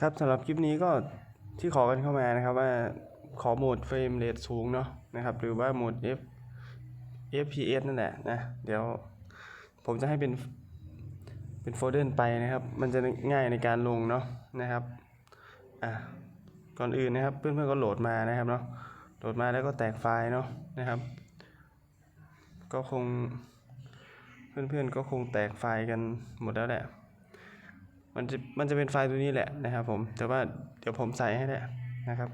ครับสำหรับคลิปนี้ก็ที่ขอกันเข้ามานะครับว่าขอโหมดเฟรมเรทสูงเนาะนะครับ หรือว่าโหมด F FPS นั่นแหละนะ เดี๋ยวผมจะให้เป็นเป็นโฟลเดอร์ไปนะครับ มันจะง่ายในการลงเนาะนะครับอะก่อนอื่นนะครับ เพื่อนๆก็โหลดมานะครับเนาะโหลดมาแล้วก็แตกไฟล์เนาะนะครับ ก็คงเพื่อนๆก็คงแตกไฟล์กันหมดแล้วแหละ มันจะมันจะเป็นไฟล์ตัวนี้แหละนะครับผม แต่ว่าเดี๋ยวผมใส่ให้แหละนะครับ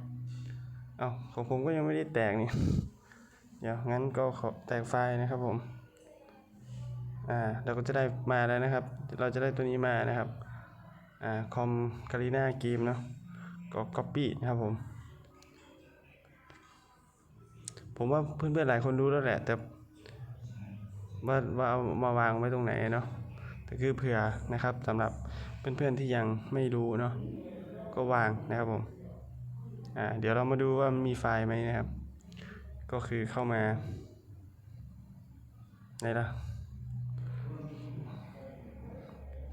เอาของผมก็ยังไม่ได้แตกนี่เดี๋ยวงั้นก็ขอแตกไฟล์นะครับผม อ่าเราก็จะได้มาแล้วนะครับ เราจะได้ตัวนี้มานะครับ อ่าคอมคารีนาเกมเนาะ ก็ copy นะครับผม ผมว่าเพื่อนๆหลายคนรู้แล้วแหละ แต่ว่าว่าเอามาวางไว้ตรงไหนเนาะแต่คือเผื่อนะครับสำหรับ เพื่อนๆที่ยังไม่รู้เนาะก็วางนะครับผมอ่าเดี๋ยวเรามาดูว่ามีไฟล์ไหมนะครับ ก็คือเข้ามาไหนล่ะ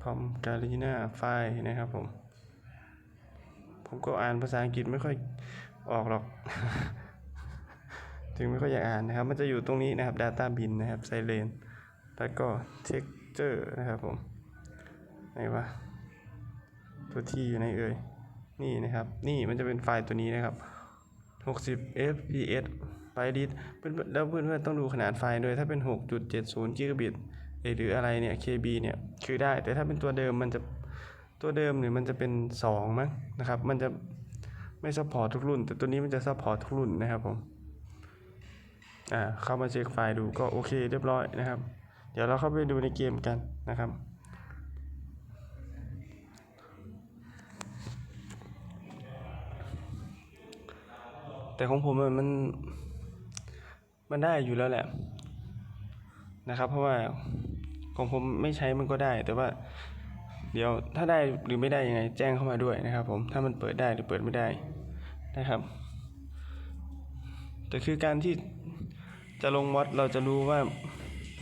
คอมการีนาไฟล์นะครับผม ผมก็อ่านภาษาอังกฤษไม่ค่อยออกหรอก ถึงไม่ค่อยอยากอ่านนะครับ มันจะอยู่ตรงนี้นะครับ Data Bin นะครับไซเลนแล้วก็ Texture นะครับผมไหนวะ ตัวที่อยู่ในเอ่ยนี่นะครับ นี่มันจะเป็นไฟล์ตัวนี้นะครับ 60 fps ไฟล์ดิสเพื่อนแล้วเพื่อนๆต้องดูขนาดไฟล์ด้วยถ้าเป็น 6.70 กิกะบิตหรืออะไรเนี่ย KB เนี่ยคือได้ แต่ถ้าเป็นตัวเดิมมันจะตัวเดิมเนี่ยมันจะเป็น 2 มั้งนะครับ มันจะไม่ซัพพอร์ตทุกรุ่น แต่ตัวนี้มันจะซัพพอร์ตทุกรุ่นนะครับผมอ่าเข้ามาเช็คไฟล์ดูก็โอเคเรียบร้อยนะครับ เดี๋ยวเราเข้าไปดูในเกมกันนะครับ แต่ของผมมันมันได้อยู่แล้วแหละ นะครับ เพราะว่าของผมไม่ใช้มันก็ได้ แต่ว่า เดี๋ยวถ้าได้หรือไม่ได้ยังไง แจ้งเข้ามาด้วยนะครับ ผมถ้ามันเปิดได้หรือเปิดไม่ได้นะครับ แต่คือการที่จะลงมอดเราจะรู้ว่า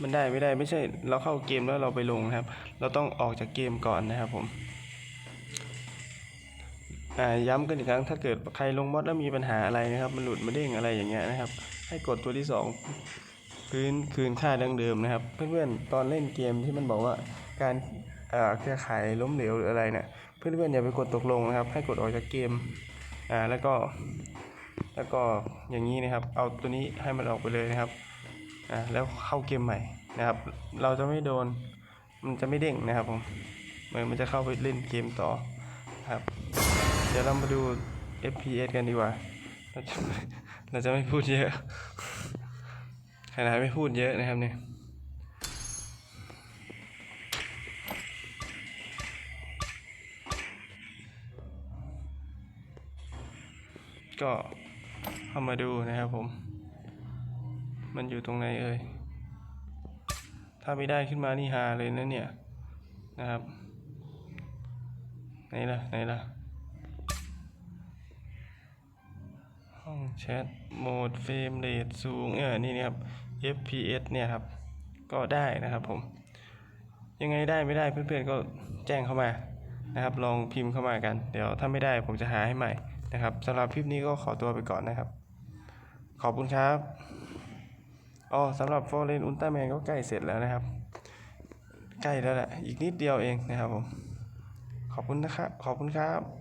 มันได้ไม่ได้ไม่ใช่ เราเข้าเกมแล้วเราไปลงนะครับ เราต้องออกจากเกมก่อนนะครับผม ย้ำกันอีกครั้งถ้าเกิดใครลงมอดแล้วมีปัญหาอะไรนะครับ มันหลุดมาเด้งอะไรอย่างเงี้ยนะครับ ให้กดตัวที่สองคืนคืนค่าดังเดิมนะครับ เพื่อนๆตอนเล่นเกมที่มันบอกว่าการเครือข่ายล้มเหลวหรืออะไรเนี่ยเพื่อนๆอย่าไปกดตกลงนะครับ ให้กดออกจากเกมอ่าแล้วก็ แล้วก็อย่างนี้นะครับ เอาตัวนี้ให้มันออกไปเลยนะครับอ่าแล้วเข้าเกมใหม่นะครับ เราจะไม่โดนมันจะไม่เด้งนะครับผมเหมือนมันจะเข้าไปเล่นเกมต่อ ดี๋ยวเรามาดู FPS กันดีกว่า เราจะเราจะไม่พูดเยอะ ขนาดไม่พูดเยอะนะครับเนี่ยก็เข้ามาดูนะครับผม มันอยู่ตรงไหนเอ่ย ถ้าไม่ได้ขึ้นมานี่ฮาเลยนะเนี่ยนะครับ ไหนล่ะ ไหนล่ะ ห้องแชทโหมดเฟรมเรทสูงเออนี่นะครับ FPS เนี่ยครับ ก็ได้นะครับผม ยังไงได้ไม่ได้เพื่อนๆก็แจ้งเข้ามานะครับ ลองพิมพ์เข้ามากัน เดี๋ยวถ้าไม่ได้ผมจะหาให้ใหม่นะครับสำหรับคลิปนี้ก็ขอตัวไปก่อนนะครับ ขอบคุณครับอ๋อสำหรับโฟเรนอุลตร้าแมนก็ใกล้เสร็จแล้วนะครับ ใกล้แล้วแหละอีกนิดเดียวเองนะครับผมขอบคุณนะครับ ขอบคุณครับ